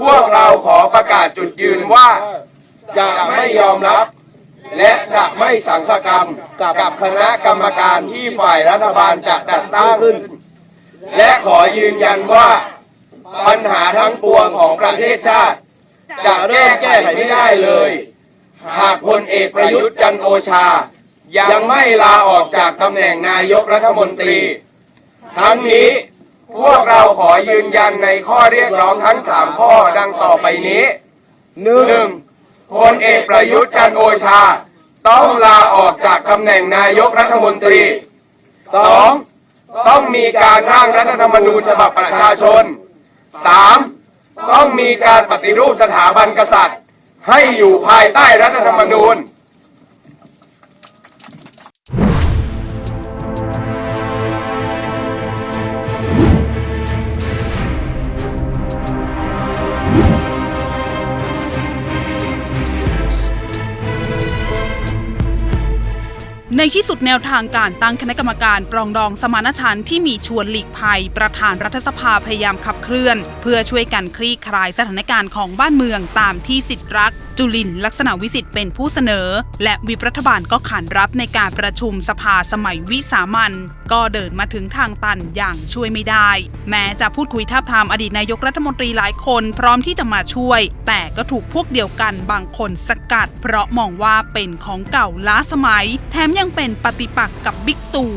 พวกเราขอประกาศจุดยืนว่า จะไม่ยอมรับ และจะไม่สังคกรรมกับคณะกรรมการที่ฝ่ายรัฐบาลจะจัดตั้งขึ้น และขอยืนยันว่าปัญหาทั้งปวงของประเทศชาติ จะเริ่มแก้ไขไม่ได้เลย หากพลเอกประยุทธ์จันโอชา ยังไม่ลาออกจากตำแหน่งนายกรัฐมนตรี ทั้งนี้ พวกเราขอยืนยันในข้อเรียกร้องทั้งสามข้อดังต่อไปนี้หนึ่งพลเอกประยุทธ์จันทร์โอชา ต้องลาออกจากตำแหน่งนายกรัฐมนตรีสองต้องมีการร่างรัฐธรรมนูญฉบับประชาชนสามต้องมีการปฏิรูปสถาบันกษัตริย์ ให้อยู่ภายใต้รัฐธรรมนูญ ในที่สุดแนวทางการตั้งคณะกรรมการปรองดองสมานฉันท์ที่มีชวนหลีกภัย ประธานรัฐสภาพยายามขับเคลื่อน เพื่อช่วยกันคลี่คลายสถานการณ์ของบ้านเมืองตามที่สิทธิรัก จุลินลักษณะวิสิทธิ์เป็นผู้เสนอ และวิปรัฐบาลก็ขานรับในการประชุมสภาสมัยวิสามันก็เดินมาถึงทางตันอย่างช่วยไม่ได้ แม้จะพูดคุยท้าทามอดีตนายกรัฐมนตรีหลายคนพร้อมที่จะมาช่วย แต่ก็ถูกพวกเดียวกันบางคนสกัด เพราะมองว่าเป็นของเก่าล้าสมัย แถมยังเป็นปฏิปักษ์กับบิ๊กตู่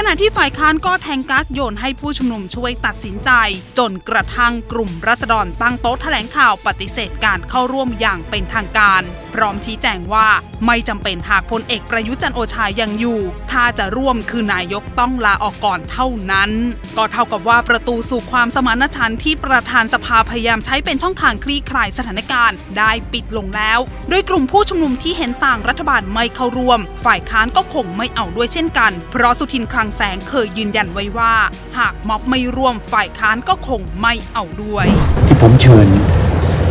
ขณะที่ฝ่ายค้านก็แทงกักโยนให้ผู้ชุมนุมช่วยตัดสินใจ จนกระทั่งกลุ่มรัษฎรตั้งโต๊ะแถลงข่าวปฏิเสธการเข้าร่วมอย่างเป็นทางการ พร้อมชี้แจงว่าไม่จำเป็นหากพลเอกประยุจันโอชายังอยู่ ถ้าจะร่วมคือนายกต้องลาออกก่อนเท่านั้น ก็เท่ากับว่าประตูสู่ความสมานฉันท์ที่ประธานสภาพยายามใช้เป็นช่องทางคลี่คลายสถานการณ์ได้ปิดลงแล้ว โดยกลุ่มผู้ชุมนุมที่เห็นต่างรัฐบาลไม่เข้าร่วม ฝ่ายค้านก็คงไม่เอาด้วยเช่นกัน เพราะสุทินคลังแสงเคยยืนยันไว้ว่า หากม็อบไม่ร่วมฝ่ายค้านก็คงไม่เอาด้วย ที่ผมเชิญ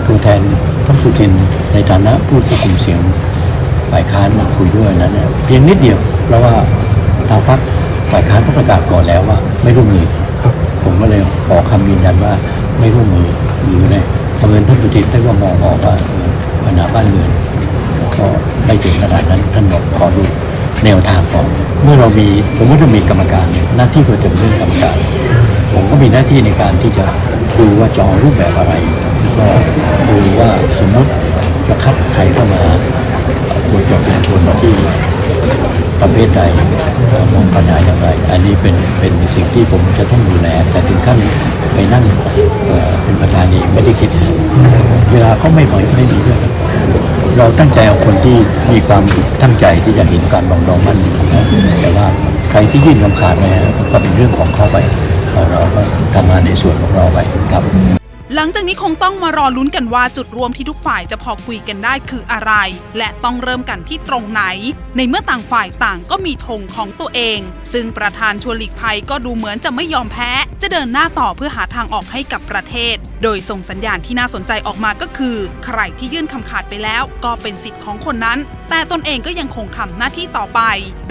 ตัวแทนท่านสุทินในฐานะผู้ควบคุมเสียงฝ่ายค้านมาคุยด้วยนั้นเนี่ยเพียงนิดเดียว เพราะว่าทางพรรคฝ่ายค้านก็ประกาศก่อนแล้วว่า ไม่ร่วมมือผมก็เลยขอคำยืนยันว่าไม่ร่วมมือหรือเนี่ยประเมินท่านสุทินท่านก็มองออกว่าเออปัญหาบ้านเมืองก็ไม่ถึงขนาดนั้นท่านบอกขอดู แนวทางก่อนเมื่อเรามีผมก็จะมีกรรมการเนี่ยหน้าที่ก็จะเป็นเรื่องกรรมการ ผมก็มีหน้าที่ในการที่จะดูว่าจะเอารูปแบบอะไรแล้วก็ดูว่าสมมติจะคัดใครเข้ามาควรจะเป็นคนที่ประเภทใดมองปัญหาอย่างไร อันนี้เป็นเป็นสิ่งที่ผมจะต้องดูแล แต่ถึงขั้นไปนั่งเอ่อเป็นประธานเองไม่ได้คิด เวลาก็ไม่พอไม่มีด้วย เราตั้งใจเอาคนที่มีความตั้งใจที่จะเห็นการลองดองมันนะแต่ว่าใครที่ยื่นคำขาดมาก็เป็นเรื่องของเขาไปเราก็ทำงานในส่วนของเราไปครับ หลังจากนี้คงต้องมารอลุ้นกันว่าจุดรวมที่ทุกฝ่ายจะพอคุยกันได้คืออะไร และต้องเริ่มกันที่ตรงไหน ในเมื่อต่างฝ่ายต่างก็มีธงของตัวเอง ซึ่งประธานชวนหลีกภัยก็ดูเหมือนจะไม่ยอมแพ้ จะเดินหน้าต่อเพื่อหาทางออกให้กับประเทศ โดยส่งสัญญาณที่น่าสนใจออกมาก็คือ ใครที่ยื่นคำขาดไปแล้ว ก็เป็นสิทธิ์ของคนนั้น แต่ตนเองก็ยังคงทำหน้าที่ต่อไป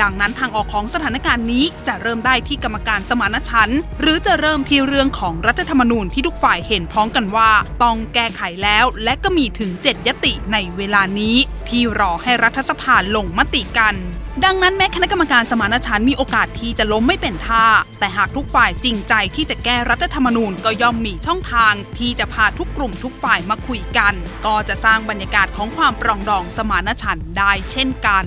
ดังนั้นทางออกของสถานการณ์นี้จะเริ่มได้ที่กรรมการสมานฉันท์หรือจะเริ่มที่เรื่องของรัฐธรรมนูญที่ทุกฝ่ายเห็นพ้องกันว่าต้องแก้ไขแล้วและก็มีถึง 7 ยติในเวลานี้ ที่รอให้รัฐสภาลงมติกัน ดังนั้นแม้คณะกรรมการสมานฉันท์มีโอกาสที่จะล้มไม่เป็นท่า แต่หากทุกฝ่ายจริงใจที่จะแก้รัฐธรรมนูญก็ย่อมมีช่องทาง ที่จะพาทุกกลุ่มทุกฝ่ายมาคุยกัน ก็จะสร้างบรรยากาศของความปรองดองสมานฉันท์ได้เช่นกัน